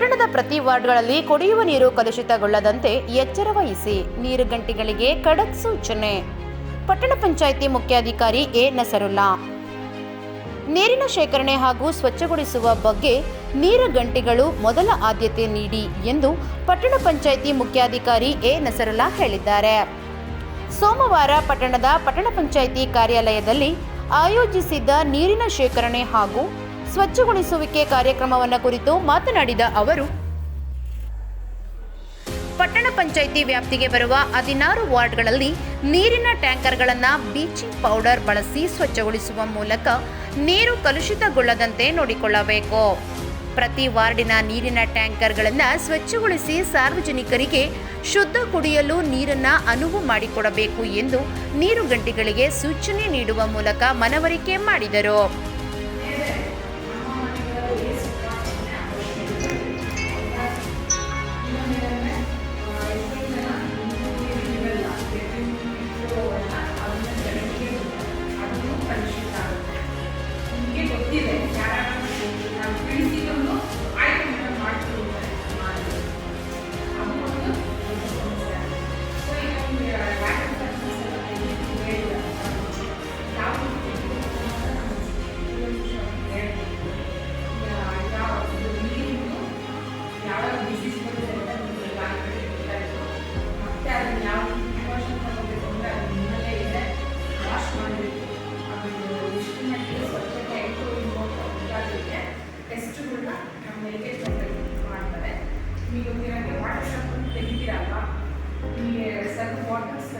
ಪಟ್ಟಣದ ಪ್ರತಿ ವಾರ್ಡ್ಗಳಲ್ಲಿ ಕುಡಿಯುವ ನೀರು ಕಲುಷಿತಗೊಳ್ಳದಂತೆ ಎಚ್ಚರ ವಹಿಸಿ ನೀರು ಗಂಟೆಗಳಿಗೆ ಖಡಕ್ ಸೂಚನೆ. ಪಟ್ಟಣ ಪಂಚಾಯಿತಿ ಮುಖ್ಯಾಧಿಕಾರಿ ಎ. ನಸರುಲ್ಲಾ. ನೀರಿನ ಶೇಖರಣೆ ಹಾಗೂ ಸ್ವಚ್ಛಗೊಳಿಸುವ ಬಗ್ಗೆ ನೀರು ಗಂಟೆಗಳು ಮೊದಲ ಆದ್ಯತೆ ನೀಡಿ ಎಂದು ಪಟ್ಟಣ ಪಂಚಾಯಿತಿ ಮುಖ್ಯಾಧಿಕಾರಿ ಎ. ನಸರುಲ್ಲಾ ಹೇಳಿದ್ದಾರೆ. ಸೋಮವಾರ ಪಟ್ಟಣದ ಪಟ್ಟಣ ಪಂಚಾಯಿತಿ ಕಾರ್ಯಾಲಯದಲ್ಲಿ ಆಯೋಜಿಸಿದ್ದ ನೀರಿನ ಶೇಖರಣೆ ಹಾಗೂ ಸ್ವಚ್ಛಗೊಳಿಸುವಿಕೆ ಕಾರ್ಯಕ್ರಮವನ್ನು ಕುರಿತು ಮಾತನಾಡಿದ ಅವರು, ಪಟ್ಟಣ ಪಂಚಾಯಿತಿ ವ್ಯಾಪ್ತಿಗೆ ಬರುವ ಹದಿನಾರು ವಾರ್ಡ್ಗಳಲ್ಲಿ ನೀರಿನ ಟ್ಯಾಂಕರ್ಗಳನ್ನು ಬ್ಲೀಚಿಂಗ್ ಪೌಡರ್ ಬಳಸಿ ಸ್ವಚ್ಛಗೊಳಿಸುವ ಮೂಲಕ ನೀರು ಕಲುಷಿತಗೊಳ್ಳದಂತೆ ನೋಡಿಕೊಳ್ಳಬೇಕು. ಪ್ರತಿ ವಾರ್ಡಿನ ನೀರಿನ ಟ್ಯಾಂಕರ್ಗಳನ್ನು ಸ್ವಚ್ಛಗೊಳಿಸಿ ಸಾರ್ವಜನಿಕರಿಗೆ ಶುದ್ಧ ಕುಡಿಯಲು ನೀರನ್ನು ಅನುವು ಮಾಡಿಕೊಡಬೇಕು ಎಂದು ನೀರು ಗಂಟಿಗಳಿಗೆ ಸೂಚನೆ ನೀಡುವ ಮೂಲಕ ಮನವರಿಕೆ ಮಾಡಿದರು. ನಿಮಗೆ ಗೊತ್ತಿರೋಂಗೆ ವಾಟರ್ ಶಾಪ್ ತೆಗಿತೀರಲ್ವ ನಿಮಗೆ ಸ್ವಲ್ಪ ವಾಟರ್ಸ್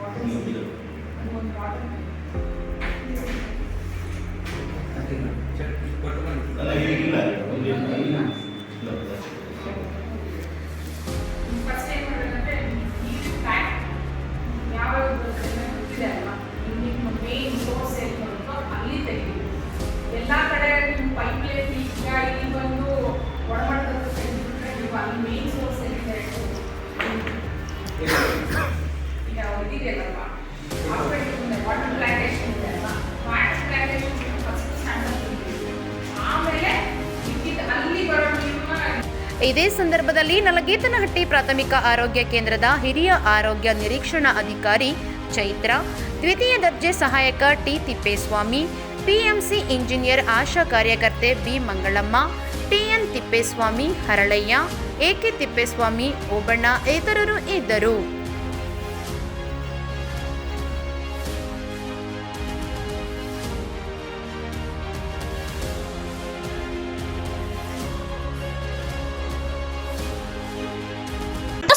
ವಾಟರ್ಸ್ ಅದು ಒಂದು ವಾಟರ್ ಅಲ್ಲ ಈಗಿಲ್ಲ ಫಸ್ಟ್ ಇದೇ ಸಂದರ್ಭದಲ್ಲಿ ನಲಗೇತನಹಟ್ಟಿ ಪ್ರಾಥಮಿಕ ಆರೋಗ್ಯ ಕೇಂದ್ರದ ಹಿರಿಯ ಆರೋಗ್ಯ ನಿರೀಕ್ಷಣಾ ಅಧಿಕಾರಿ ಚೈತ್ರ, ದ್ವಿತೀಯ ದರ್ಜೆ ಸಹಾಯಕ T Tippeswamy, PMC engineer Asha ಕಾರ್ಯಕರ್ತೆ B Mangalamma, TN Tippeswamy Haralayya AK Tippeswamy, Obanna, ಇತರರು ಇದ್ದರು.